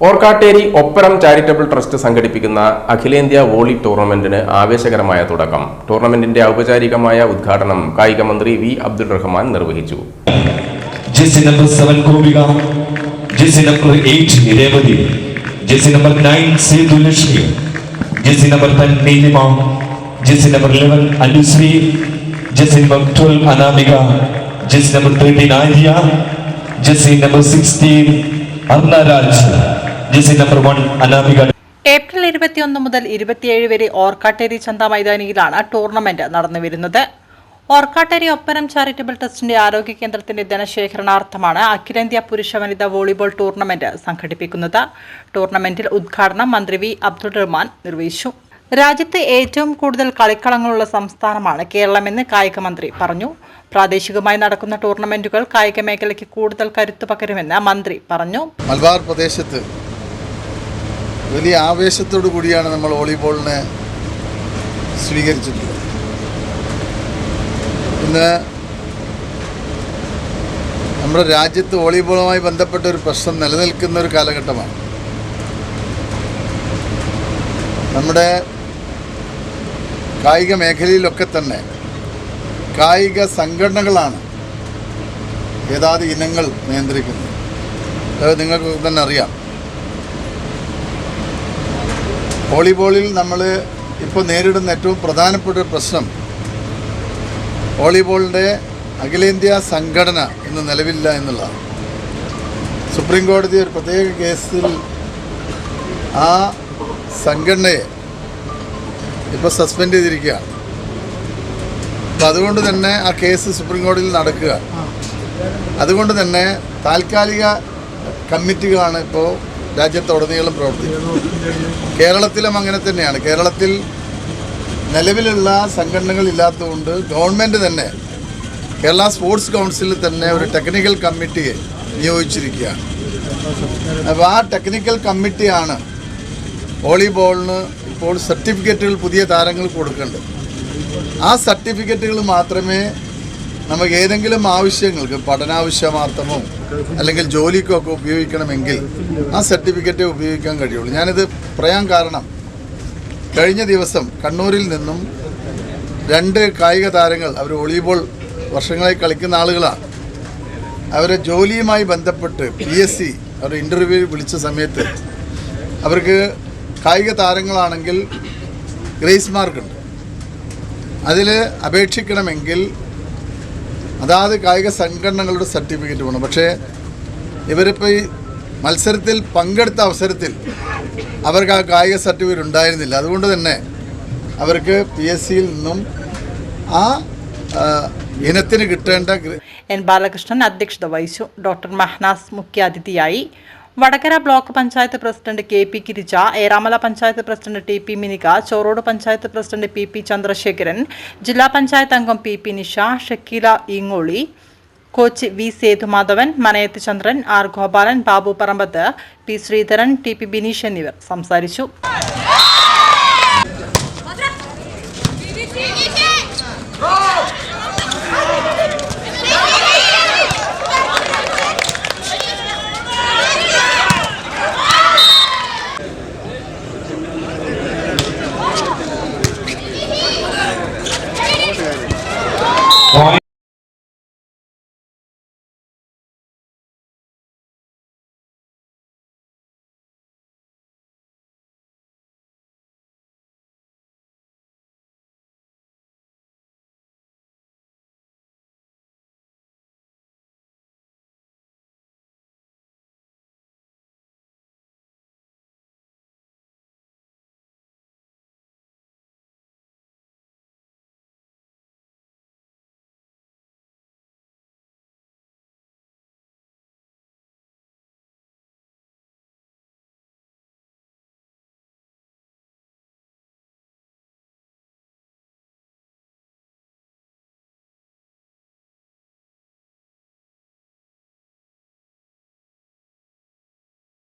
Orkkatteri ഒപ്പരം charitable trust സംഘടിപ്പിക്കുന്ന അഖിലേന്ത്യാ volley ടൂർണമെന്റിന് ആവേശകരമായ തുടക്കം. ടൂർണമെന്റിന്റെ ഔപചാരികമായ ഉദ്ഘാടനം കായിക മന്ത്രി വി അബ്ദുൾ റഹ്മാൻ നിർവഹിച്ചു. JC number seven Gopika JC number eight Revathi JC number number number number number number April ഇരുപത്തിയൊന്ന് മുതൽ ഇരുപത്തിയേഴ് വരെ ഓർക്കാട്ടേരി ചന്ത മൈതാനിയിലാണ് ടൂർണമെന്റ് നടന്നു വരുന്നത്. ഓർക്കാട്ടേരി ഒപ്പനം ചാരിറ്റബിൾ ട്രസ്റ്റിന്റെ ആരോഗ്യ കേന്ദ്രത്തിന്റെ ധനശേഖരണാർത്ഥമാണ് അഖിലേന്ത്യാ പുരുഷ വനിതാ വോളിബോൾ ടൂർണമെന്റ് സംഘടിപ്പിക്കുന്നത്. ടൂർണമെന്റിൽ ഉദ്ഘാടനം മന്ത്രി വി അബ്ദുൾ റഹ്മാൻ നിർവഹിച്ചു. രാജ്യത്ത് ഏറ്റവും കൂടുതൽ കളിക്കളങ്ങളുള്ള സംസ്ഥാനമാണ് കേരളമെന്ന് കായിക മന്ത്രി പറഞ്ഞു. പ്രാദേശികമായി നടക്കുന്ന ടൂർണമെന്റുകൾ കായിക മേഖലയ്ക്ക് കൂടുതൽ കരുത്തു പകരുമെന്ന് മന്ത്രി പറഞ്ഞു. മലബാർ പ്രദേശത്ത് വലിയ ആവേശത്തോടു കൂടിയാണ് നമ്മൾ വോളിബോളിനെ സ്വീകരിച്ചിട്ടുള്ളത്. ഇന്ന് നമ്മുടെ രാജ്യത്ത് വോളിബോളുമായി ബന്ധപ്പെട്ട ഒരു പ്രശ്നം നിലനിൽക്കുന്ന ഒരു കാലഘട്ടമാണ്. നമ്മുടെ കായിക മേഖലയിലൊക്കെ തന്നെ കായിക സംഘടനകളാണ് ഏതാത് ഇനങ്ങൾ നിയന്ത്രിക്കുന്നത്. അത് നിങ്ങൾക്ക് തന്നെ അറിയാം. വോളിബോളിൽ നമ്മൾ ഇപ്പോൾ നേരിടുന്ന ഏറ്റവും പ്രധാനപ്പെട്ട പ്രശ്നം വോളിബോളിന്റെ അഖിലേന്ത്യാ സംഘടന ഇന്ന് നിലവില്ല എന്നുള്ളതാണ്. സുപ്രീം കോടതി ഒരു പ്രത്യേക കേസിൽ ആ സംഘടനയെ ഇപ്പോൾ സസ്പെൻഡ് ചെയ്തിരിക്കുകയാണ്. അപ്പോൾ അതുകൊണ്ട് തന്നെ ആ കേസ് സുപ്രീം കോടതിയിൽ നടക്കുക. അതുകൊണ്ട് തന്നെ താൽക്കാലിക കമ്മിറ്റികളാണ് ഇപ്പോൾ രാജ്യത്തുടനീളം പ്രവർത്തി. കേരളത്തിലും അങ്ങനെ തന്നെയാണ്. കേരളത്തിൽ നിലവിലുള്ള സംഘടനകൾ ഇല്ലാത്തതുകൊണ്ട് ഗവൺമെന്റ് തന്നെ കേരള സ്പോർട്സ് കൗൺസിലിൽ തന്നെ ഒരു ടെക്നിക്കൽ കമ്മിറ്റിയെ നിയോഗിച്ചിരിക്കുകയാണ്. അപ്പോൾ ആ ടെക്നിക്കൽ കമ്മിറ്റിയാണ് വോളിബോളിന് ഇപ്പോൾ സർട്ടിഫിക്കറ്റുകൾ പുതിയ താരങ്ങൾ കൊടുക്കേണ്ടത്. ആ സർട്ടിഫിക്കറ്റുകൾ മാത്രമേ നമുക്ക് ഏതെങ്കിലും ആവശ്യങ്ങൾക്ക് പഠനാവശ്യമാർത്ഥമോ അല്ലെങ്കിൽ ജോലിക്കോ ഒക്കെ ഉപയോഗിക്കണമെങ്കിൽ ആ സർട്ടിഫിക്കറ്റേ ഉപയോഗിക്കാൻ കഴിയുള്ളൂ. ഞാനിത് പറയാൻ കാരണം കഴിഞ്ഞ ദിവസം കണ്ണൂരിൽ നിന്നും രണ്ട് കായിക താരങ്ങൾ അവർ വോളിബോൾ വർഷങ്ങളായി കളിക്കുന്ന ആളുകളാണ്. അവരെ ജോലിയുമായി ബന്ധപ്പെട്ട് പി എസ് സി അവർ ഇന്റർവ്യൂ വിളിച്ച സമയത്ത് അവർക്ക് കായിക താരങ്ങളാണെങ്കിൽ ഗ്രേസ് മാർക്കുണ്ട്. അതിൽ അപേക്ഷിക്കണമെങ്കിൽ അതാത് കായിക സംഘടനകളുടെ സർട്ടിഫിക്കറ്റ് വേണം. പക്ഷേ ഇവരിപ്പോൾ ഈ മത്സരത്തിൽ പങ്കെടുത്ത അവസരത്തിൽ അവർക്ക് ആ കായിക സർട്ടിഫിക്കറ്റ് ഉണ്ടായിരുന്നില്ല. അതുകൊണ്ട് തന്നെ അവർക്ക് പി എസ് സിയിൽ നിന്നും ആ ഇനത്തിന് കിട്ടേണ്ട എൻ ബാലകൃഷ്ണൻ അധ്യക്ഷത വഹിച്ചു. ഡോക്ടർ മഹ്നാസ് മുഖ്യാതിഥിയായി. Vadakara block panchayat president K P Girija Eramala panchayat president T P Minika Chorode panchayat president P P Chandrasekharan ജില്ലാ പഞ്ചായത്ത് അംഗം P P Nisha Shakeela Ingoli coach V Sethumadhavan Manayath Chandran R Gopalan Babu Parambath P Sreedharan T P Bineesh എന്നിവർ സംസാരിച്ചു.